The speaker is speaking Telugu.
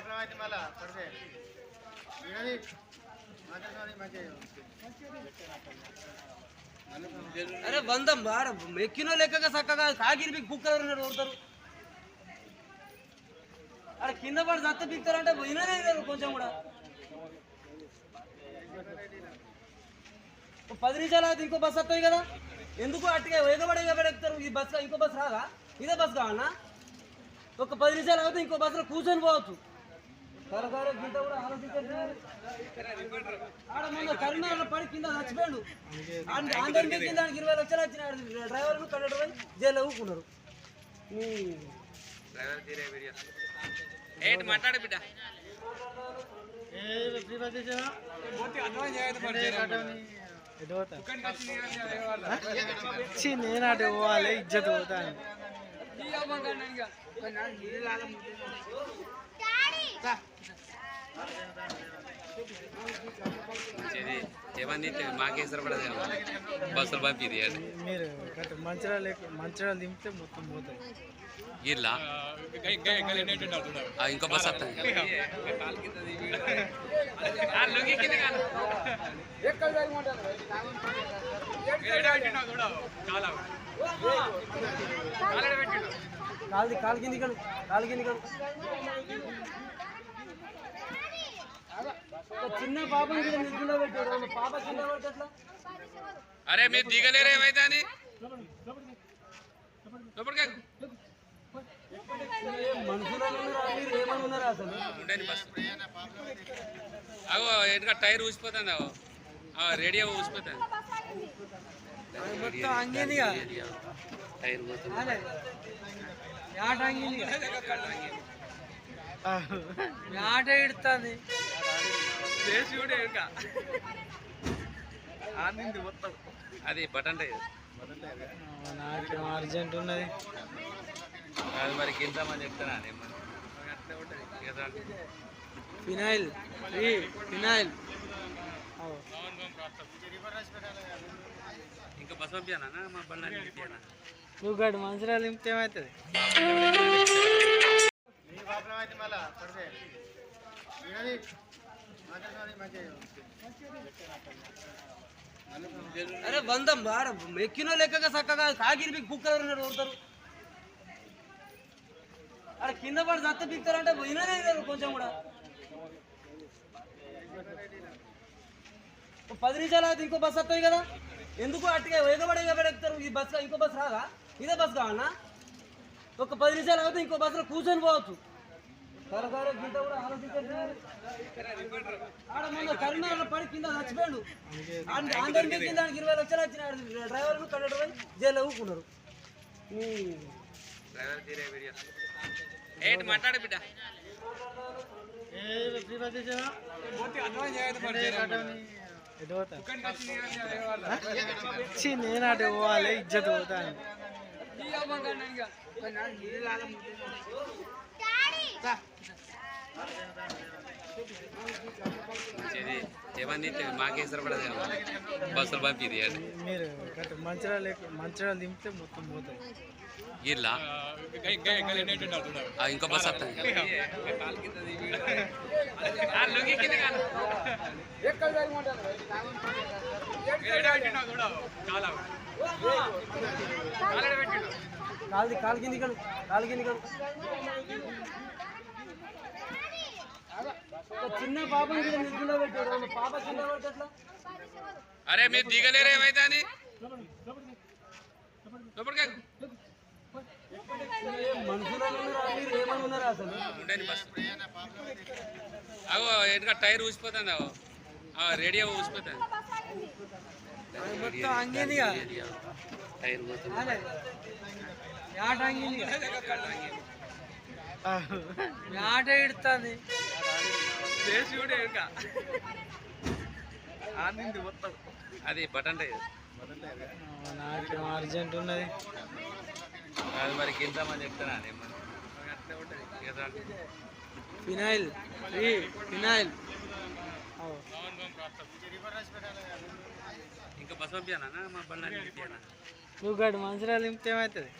ప్రాబ్లం అయితే మళ్ళా పడితే అరే వందం బాడ ఎక్కినో లెక్కగా చక్కగా కాగిరి బిగ్ కుక్క కొడతారు? అరే కింద పడి దత్త బిక్తారంటే వినలేదు కొంచెం కూడా. పది నిమిషాలు అయితే ఇంకో బస్సు వస్తాయి కదా? ఎందుకు అట్టుగా ఎగబడి ఎగబడి ఈ బస్ ఇంకో బస్సు రాదా? ఇదే బస్ కావాలన్నా ఒక పది నిమిషాలు అయితే ఇంకో బస్సులో కూర్చొని పోవచ్చు. సరదాగా గింత కూడా మొన్న కరీంనగర్లో పడి కింద చచ్చిపోయాడు. కింద ఆయనకి ఇరవై లక్షలు వచ్చినాడు డ్రైవర్ కండక్టర్ జైల్లో ఏంటి మాట్లాడే బిడ్డ. నేను అటు పోవాలి ఇజ్జత్ పోతాను ఇది ఏమని మాకేసరి పడదు బస్సులు పంపిది మీరు కరెక్ట్ మంచిర్యాల ఎక్కు- మంచిర్యాల దింపితే మొత్తం పోతాయి. ఇల్లా ఆ, ఇంకో బస్ వస్తాయి కాలు కింది కడు కాలు కింది కడు చిన్న పాప కింద పడితే ఎట్లా అరే మీరు దిగలేరు ఏమైతే అని అగో ఎందుక టైర్ ఊసిపోతుంది ఆ, రేడియో ఊసిపోతుంది. టైర్ పోతుంది. అదే. ఆట అంగింది ఆట ఇడుతుంది అది బటన్ టైర్ నాకు అర్జెంట్ ఉన్నది. అది మరి కిందమని చెప్తానా. ఇక. ఫినాయిల్. ఫినాయిల్. ఇంకా బస్ పంపించానా మా బండి నువ్వు గడు మంచిర్యాల దింపితే ఏమవుతుంది అయితే మళ్ళా అరే వందం బాడ ఎక్కినో లెక్కగా చక్కగా కాగిరి బిగ్ కుక్క కొడతారు. అరే కింద పడి దత్త బిక్తారంటే వినలేదు లేదు కొంచెం కూడా. పది నిమిషాలు అయితే ఇంకో బస్ వస్తాయి కదా. ఎందుకు అట్టుగా ఎగబడి ఎగబడెక్తారు ఈ బస్ ఇంకో బస్సు రాదా? ఇదే బస్ కావాలన్నా ఒక పది నిమిషాలు అయితే ఇంకో బస్సులో కూర్చొని పోవచ్చు. గింత కూడా మొన్న కరీంనగర్లో పడి కింద చచ్చిపోయాడు. కింద ఆయనకి ఇరవై లక్షలు వచ్చినాడు డ్రైవర్ కండక్టర్ జైల్లో ఊరుకున్నారు. ఈ- డ్రైవర్ తీరే వీడియో. ఏంటి మాట్లాడే బిడ్డ. నేను అటు పోవాలి ఇజ్జత్ పోతాను ఏమని మాకేసరి పడదు బస్సులు పంపిది మీరు మంచిర్యాల ఎక్కు- మంచిర్యాల దింపితే మొత్తం పోతాయి. ఇల్లా ఆ, ఇంకో బస్ వస్తాయి. కాలు కాలు కింది కడు కాలు కింది కడు చిన్న పాపని పెట్టాడు. పాప కింద పడితే ఎట్లా? అరే మీరు దిగలేరు ఏమైతే అని? లోపలికి ఎక్కు. మనుషులు ఉన్నారా? మీరు ఏమని ఉన్నారా అసలు? ఉండని బస్. అగో ఎందుక టైర్ ఊసిపోతుంది ఆ, రేడియో ఊసిపోతుంది. టైర్ పోతుంది. ఆట ఇడుతుంది అది బటన్ టైర్. నాకు అర్జెంట్ ఉన్నది. అది మరి కిందమని చెప్తానా. ఫినాయిల్ ఫినాయిల్ ఇంకా బస్ పంపించానా మా బండి నువ్వు గడు మంచిర్యాల నింపితే ఏమవుతుంది?